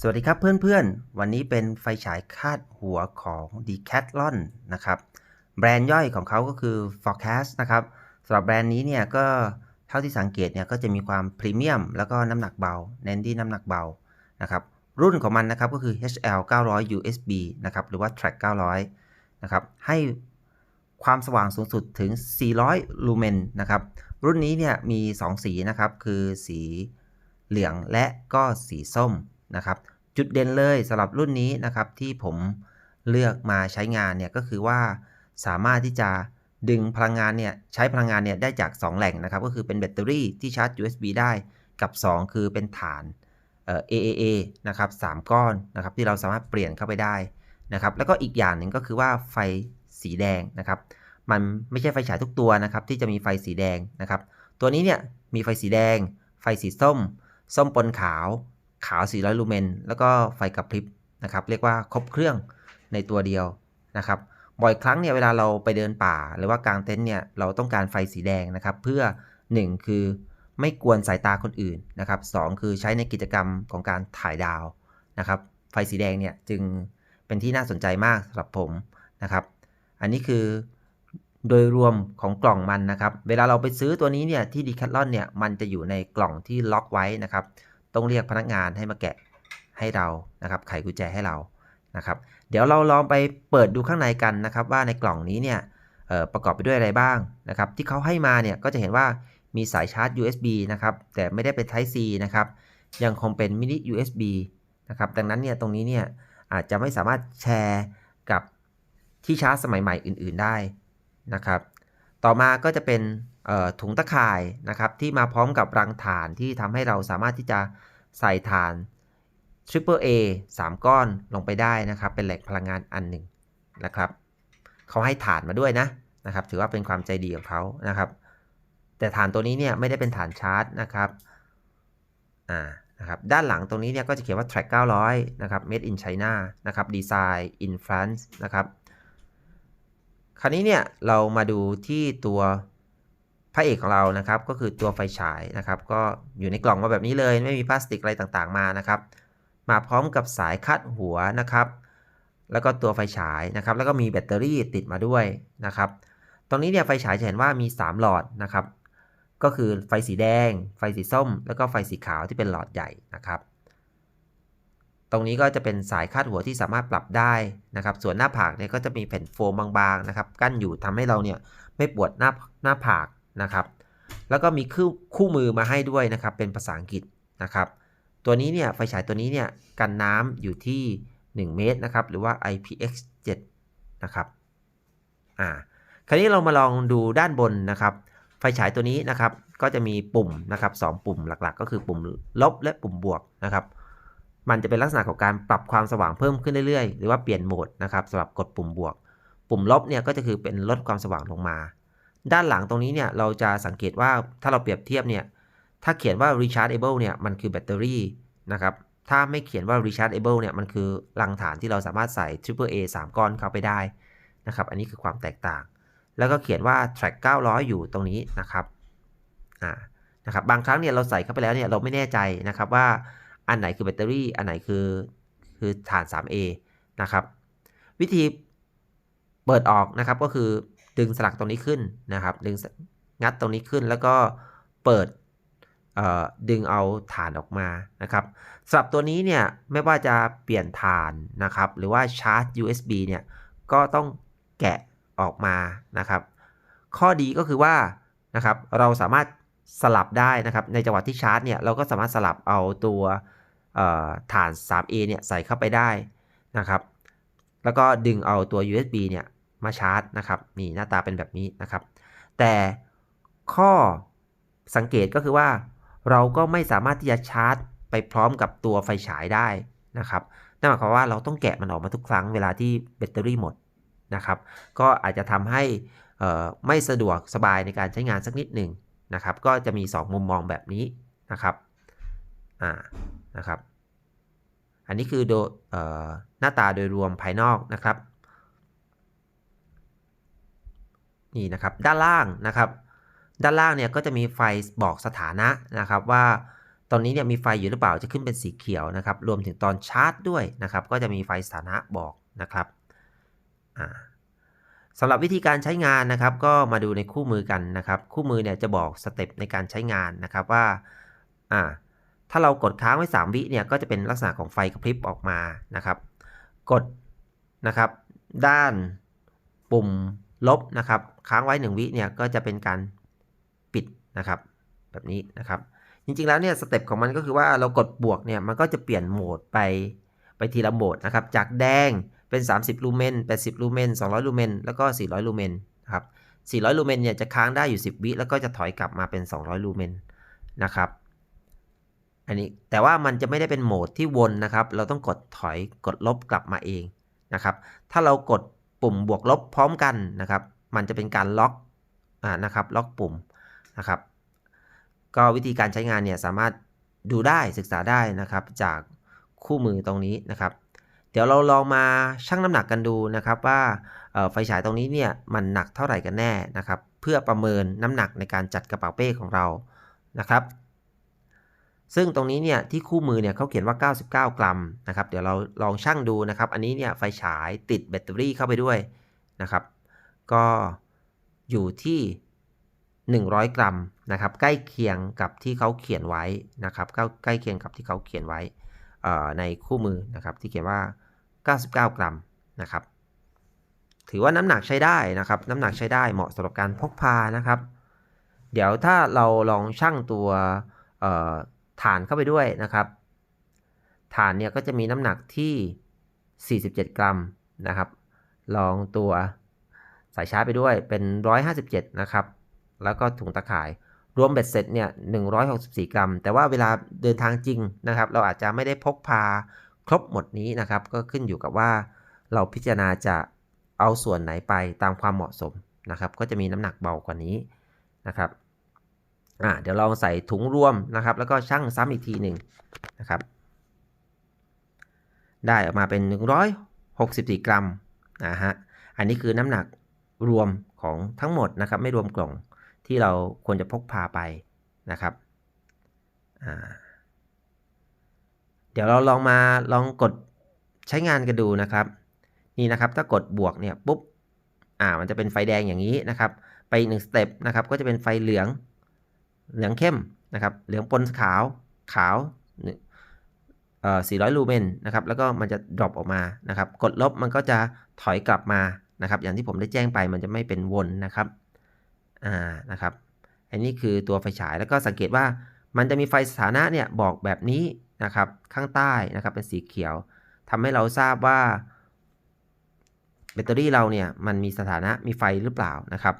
สวัสดีครับเพื่อนๆ วันนี้เป็นไฟฉายคาดหัวของ Decathlon นะครับ แบรนด์ย่อยของเขาก็คือ Forecast นะครับสำหรับแบรนด์นี้เนี่ยก็เท่าที่สังเกตเนี่ยก็จะมีความพรีเมียมแล้วก็น้ำหนักเบา เน้นที่น้ำหนักเบานะครับ รุ่นของมันนะครับก็คือ HL 900 USB นะครับหรือว่า Track 900 นะครับ ให้ความสว่างสูงสุดถึง 400 ลูเมนนะครับ รุ่นนี้เนี่ยมี 2 สีนะครับ คือสีเหลืองและก็สีส้ม นะครับ จุดเด่นเลยสำหรับรุ่นนี้นะครับที่ผมเลือกมาใช้งานเนี่ยก็คือว่าสามารถที่จะดึงพลังงานเนี่ยใช้พลังงานเนี่ยได้จาก 2 แหล่งนะครับ ก็คือเป็นแบตเตอรี่ที่ชาร์จ USB ได้กับ 2 คือเป็นฐานเอ่อ AAA นะครับ3ก้อนนะครับที่เราสามารถเปลี่ยนเข้าไปได้นะครับ แล้วก็อีกอย่างหนึ่งก็คือว่าไฟสีแดงนะครับ มันไม่ใช่ไฟฉายทุกตัวนะครับ ที่จะมีไฟสีแดงนะครับ ตัวนี้เนี่ยมีไฟสีแดง ไฟสีส้ม ส้มปนขาว ขาว 400 ลูเมน แล้วก็ไฟกระพริบนะครับ เรียกว่าครบเครื่องในตัวเดียวนะครับ บ่อยครั้งเนี่ยเวลาเราไปเดินป่า หรือว่ากางเต็นท์เนี่ยเราต้องการไฟสีแดงนะครับ เพื่อ 1 คือไม่กวนสายตาคนอื่นนะครับสคือใช้ในกิจกรรมของการถ่ายดาวนะครับ ไฟสีแดงเนี่ยจึงเป็นที่น่าสนใจมากสำหรับผมนะครับ อันนี้คือโดยรวมของกล่องมันนะครับ เวลาเราไปซื้อตัวนี้เนี่ยที่ดีแคทลอนเนี่ยมันจะอยู่ในกล่องที่ล็อกไว้นะครับ ต้องเรียกพนักงานให้มาแกะให้เรานะครับ ไขกุญแจให้เรานะครับ เดี๋ยวเราลองไปเปิดดูข้างในกันนะครับ ว่าในกล่องนี้เนี่ยประกอบไปด้วยอะไรบ้างนะครับ ที่เขาให้มาเนี่ยก็จะเห็นว่ามีสายชาร์จ USB นะครับ แต่ไม่ได้เป็น Type C นะครับ ยังคงเป็น mini USB นะครับ ดังนั้นเนี่ยตรงนี้เนี่ยอาจจะไม่สามารถแชร์กับที่ชาร์จสมัยใหม่อื่น ๆได้นะครับ ต่อมาก็จะเป็น ถุงตะข่ายนะครับที่มาพร้อมกับรังฐานที่ทำให้เราสามารถที่จะใส่ฐาน Triple A 3 ก้อนลงไปได้นะครับ เป็นแหล่งพลังงานอันหนึ่งนะครับเขาให้ฐานมาด้วยนะนะครับ ถือว่าเป็นความใจดีของเขานะครับ แต่ฐานตัวนี้เนี่ยไม่ได้เป็นฐานชาร์จนะครับอ่านะครับด้านหลังตรงนี้เนี่ยก็จะเขียนว่า track 900 นะครับ made in China นะครับ design in France นะครับ คราวนี้เนี่ยเรามาดูที่ตัว ระเอกของเรานะครับก็คือตัวไฟฉายนะครับก็อยู่ในกล่องมาแบบนี้เลย ไม่มีพลาสติกอะไรต่างๆมานะครับมาพร้อมกับสายคัดหัวนะครับ แล้วก็ตัวไฟฉายนะครับ แล้วก็มีแบตเตอรี่ติดมาด้วยนะครับ ตรงนี้เนี่ยไฟฉายจะเห็นว่ามี 3 หลอดนะครับ ก็คือไฟสีแดง ไฟสีส้ม แล้วก็ไฟสีขาวที่เป็นหลอดใหญ่นะครับ ตรงนี้ก็จะเป็นสายคาดหัวที่สามารถปรับได้นะครับ ส่วนหน้าผากเนี่ยก็จะมีแผ่นโฟมบางๆนะครับ กั้นอยู่ทำให้เราเนี่ยไม่ปวดหน้าหน้าผาก นะครับ แล้วก็มีคู่คู่มือมาให้ด้วยนะครับ เป็นภาษาอังกฤษนะครับ ตัวนี้เนี่ยไฟฉายตัวนี้เนี่ยกันน้ำอยู่ที่ 1 เมตรนะครับ หรือว่า IPX7 นะครับ อ่า คราวนี้เรามาลองดูด้านบนนะครับ ไฟฉายตัวนี้นะครับ ก็จะมีปุ่มนะครับสปุ่มหลักๆ ก็คือปุ่มลบและปุ่มบวกนะครับ มันจะเป็นลักษณะของการปรับความสว่างเพิ่มขึ้นเรื่อยๆ หรือว่าเปลี่ยนโหมดนะครับสำหรับกดปุ่มบวก ปุ่มลบเนี่ยก็จะคือเป็นลดความสว่างลงมา ด้านหลังตรงนี้เนี่ยเราจะสังเกตว่าถ้าเราเปรียบเทียบเนี่ยถ้าเขียนว่า rechargeable เนี่ยมันคือแบตเตอรี่นะครับถ้าไม่เขียนว่า rechargeable เนี่ยมันคือรังฐานที่เราสามารถใส่ triple A 3 ก้อนเข้าไปได้นะครับอันนี้คือความแตกต่าง แล้วก็เขียนว่า track 900 อยู่ตรงนี้นะครับอ่านะครับบางครั้งเนี่ยเราใส่เข้าไปแล้วเนี่ยเราไม่แน่ใจนะครับว่าอันไหนคือแบตเตอรี่อันไหนคือคือฐาน 3A นะครับวิธีเปิดออกนะครับก็คือ ดึงสลักตรงนี้ขึ้นนะครับ ดึงงัดตรงนี้ขึ้นแล้วก็เปิดดึงเอาฐานออกมานะครับสำหรับตัวนี้เนี่ยไม่ว่าจะเปลี่ยนฐานนะครับ หรือว่าชาร์จ USB เนี่ยก็ต้องแกะออกมานะครับ ข้อดีก็คือว่านะครับเราสามารถสลับได้นะครับ ในจังหวะที่ชาร์จเนี่ยเราก็สามารถสลับเอาตัวฐาน 3A เนี่ยใส่เข้าไปได้นะครับ แล้วก็ดึงเอาตัว USB เนี่ย มาชาร์จนะครับนี่หน้าตาเป็นแบบนี้นะครับ แต่ข้อสังเกตก็คือว่าเราก็ไม่สามารถที่จะชาร์จไปพร้อมกับตัวไฟฉายได้นะครับนั่นหมายความว่าเราต้องแกะมันออกมาทุกครั้งเวลาที่แบตเตอรี่หมดนะครับก็อาจจะทำให้ไม่สะดวกสบายในการใช้งานสักนิดหนึ่งนะครับ ก็จะมี 2 มุมมองแบบนี้นะครับอ่านะครับ อันนี้คือโดหน้าตาโดยรวมภายนอกนะครับ นี่นะครับด้านล่างนะครับด้านล่างเนี่ยก็จะมีไฟบอกสถานะนะครับว่าตอนนี้เนี่ยมีไฟอยู่หรือเปล่าจะขึ้นเป็นสีเขียวนะครับรวมถึงตอนชาร์จด้วยนะครับก็จะมีไฟสถานะบอกนะครับสำหรับวิธีการใช้งานนะครับ ก็มาดูในคู่มือกันนะครับ คู่มือเนี่ยจะบอกสเต็ปในการใช้งานนะครับว่าอ่าถ้าเรากดค้างไว้ 3 วิเนี่ยก็จะเป็นลักษณะของไฟกระพริบออกมานะครับ กดนะครับ ด้านปุ่ม ลบนะครับค้างไว้ 1 วิเนี่ยก็จะเป็นการปิดนะครับแบบนี้นะครับจริงๆแล้วเนี่ยสเต็ปของมันก็คือว่าเรากดบวกเนี่ยมันก็จะเปลี่ยนโหมดไปไปทีละโหมดนะครับจากแดงเป็น 30 ลูเมน 80 ลูเมน 200 ลูเมน แล้วก็ 400 ลูเมนนะครับ 400 ลูเมนเนี่ยจะค้างได้อยู่ 10 วิแล้วก็จะถอยกลับมาเป็น 200 ลูเมนนะครับ อันนี้แต่ว่ามันจะไม่ได้เป็นโหมดที่วนนะครับ เราต้องกดถอยกดลบกลับมาเองนะครับ ถ้าเรากด ปุ่มบวกลบพร้อมกันนะครับ มันจะเป็นการล็อกอ่านะครับล็อกปุ่มนะครับ ก็วิธีการใช้งานเนี่ยสามารถดูได้ศึกษาได้นะครับ จากคู่มือตรงนี้นะครับ เดี๋ยวเราลองมาชั่งน้ำหนักกันดูนะครับว่าไฟฉายตรงนี้เนี่ยมันหนักเท่าไหร่กันแน่นะครับ เพื่อประเมินน้ำหนักในการจัดกระเป๋าเป้ของเรานะครับ ซึ่งตรงนี้เนี่ยที่คู่มือเนี่ยเขาเขียนว่า 99 กรัมนะครับ เดี๋ยวเราลองชั่งดูนะครับ อันนี้เนี่ยไฟฉายติดแบตเตอรี่เข้าไปด้วยนะครับ ก็อยู่ที่ 100 กรัมนะครับ ใกล้เคียงกับที่เขาเขียนไว้นะครับใกล้ใกล้เคียงกับที่เขาเขียนไว้ในคู่มือนะครับ ที่เขียนว่า 99 กรัมนะครับ ถือว่าน้ำหนักใช้ได้นะครับ น้ำหนักใช้ได้เหมาะสำหรับการพกพานะครับ เดี๋ยวถ้าเราลองชั่งตัว ฐานเข้าไปด้วยนะครับ ฐานเนี่ยก็จะมีน้ำหนักที่ 47 กรัมนะครับ ลองตัวสายชาร์จไปด้วยเป็น 157 นะครับ แล้วก็ถุงตะข่าย รวมเบ็ดเสร็จเนี่ย164 กรัม แต่ว่าเวลาเดินทางจริงนะครับ เราอาจจะไม่ได้พกพาครบหมดนี้นะครับ ก็ขึ้นอยู่กับว่าเราพิจารณาจะเอาส่วนไหนไปตามความเหมาะสมนะครับ ก็จะมีน้ำหนักเบากว่านี้นะครับ อ่าเดี๋ยวลองใส่ถุงรวมนะครับ แล้วก็ชั่งซ้ำอีกทีหนึ่งนะครับ ได้ออกมาเป็น 164 กรัมนะฮะอันนี้คือน้ำหนักรวมของทั้งหมดนะครับ ไม่รวมกล่องที่เราควรจะพกพาไปนะครับเดี๋ยวเราลองมาลองกดใช้งานกันดูนะครับ นี่นะครับถ้ากดบวกเนี่ยปุ๊บอ่ามันจะเป็นไฟแดงอย่างนี้นะครับ ไปอีกหนึ่งสเต็ปนะครับก็จะเป็นไฟเหลือง เหลืองเข้มนะครับ เหลืองปนขาว ขาวเอ่อ400 ลูเมนนะครับ แล้วก็มันจะ drop ออกมานะครับ กดลบมันก็จะถอยกลับมานะครับ อย่างที่ผมได้แจ้งไปมันจะไม่เป็นวนนะครับ อ่า นะครับ อันนี้คือตัวไฟฉาย แล้วก็สังเกตว่ามันจะมีไฟสถานะเนี่ยบอกแบบนี้นะครับ ข้างใต้นะครับเป็นสีเขียวทำให้เราทราบว่าแบตเตอรี่เราเนี่ยมันมีสถานะมีไฟหรือเปล่านะครับ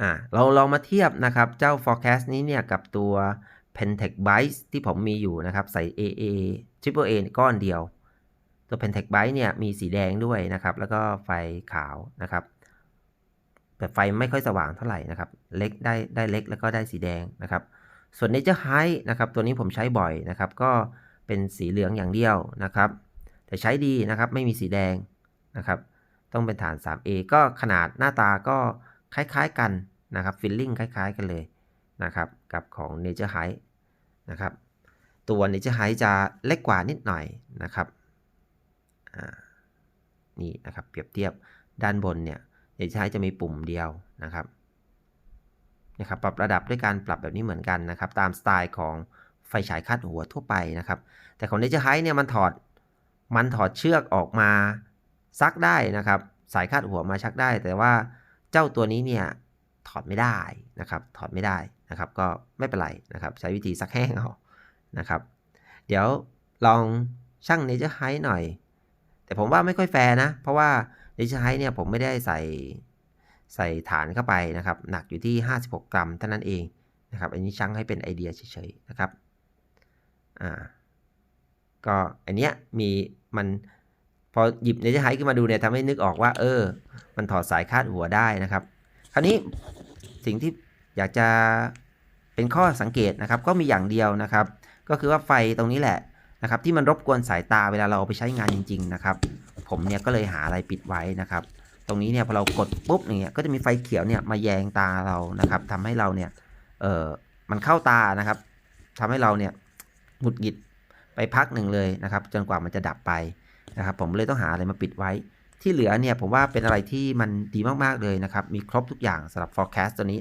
อ่าเราลองมาเทียบนะครับ เจ้า forecast นี้เนี่ยกับตัว Pentec Bytes ที่ผมมีอยู่นะครับใส่ AA Triple A ก้อนเดียว ตัว Pentec Byte เนี่ยมีสีแดงด้วยนะครับ แล้วก็ไฟขาวนะครับแต่ไฟไม่ค่อยสว่างเท่าไหร่นะครับ เล็กได้ได้เล็กแล้วก็ได้สีแดงนะครับ ส่วน Nature High นะครับ ตัวนี้ผมใช้บ่อยนะครับ ก็เป็นสีเหลืองอย่างเดียวนะครับ แต่ใช้ดีนะครับไม่มีสีแดงนะครับ ต้องเป็นฐาน 3A ก็ขนาดหน้าตาก็ คล้ายๆกันนะครับฟิลลิ่งคล้าย ๆ กันเลยนะครับกับของ Nature High นะครับตัว Nature High จะเล็กกว่านิดหน่อยนะครับนี่นะครับเปรียบเทียบด้านบนเนี่ย Nature High จะมีปุ่มเดียวนะครับนะครับปรับระดับด้วยการปรับแบบนี้เหมือนกันนะครับ ตามสไตล์ของไฟฉายคาดหัวทั่วไปนะครับ แต่ของ Nature High เนี่ยมันถอดมันถอดเชือกออกมาซักได้นะครับ สายคาดหัวมาชักได้ แต่ว่า เจ้าตัวนี้เนี่ยถอดไม่ได้นะครับ ถอดไม่ได้นะครับ ก็ไม่เป็นไรนะครับ ใช้วิธีซักแห้งเอานะครับ เดี๋ยวลองช่าง Nature High หน่อย แต่ผมว่าไม่ค่อยแฟร์นะ เพราะว่า Nature High เนี่ยผมไม่ได้ใส่ใส่ฐานเข้าไปนะครับ หนักอยู่ที่ 56 กรัมเท่านั้นเองนะครับ อันนี้ช่างให้เป็นไอเดียเฉยๆนะครับ อ่า ก็อันเนี้ยมีมัน พอหยิบเนเจอร์ไฮขึ้นมาดูเนี่ยทำให้นึกออกว่า เออ มันถอดสายคาดหัวได้นะครับ คราวนี้สิ่งที่อยากจะเป็นข้อสังเกตนะครับ ก็มีอย่างเดียวนะครับ ก็คือว่าไฟตรงนี้แหละนะครับ ที่มันรบกวนสายตาเวลาเราเอาไปใช้งานจริง ๆ นะครับ ผมเนี่ยก็เลยหาอะไรปิดไว้นะครับ ตรงนี้เนี่ยพอเรากดปุ๊บเนี่ยก็จะมีไฟเขียวเนี่ยมาแยงตาเรานะครับทำให้เราเนี่ยเออมันเข้าตานะครับทำให้เราเนี่ยหงุดหงิดไปพักหนึ่งเลยนะครับ จนกว่ามันจะดับไป นะครับผมเลยต้องหาอะไรมาปิดไว้ ที่เหลือเนี่ยผมว่าเป็นอะไรที่มันดีมากๆเลยนะครับ มีครบทุกอย่างสำหรับ forecast ตัวนี้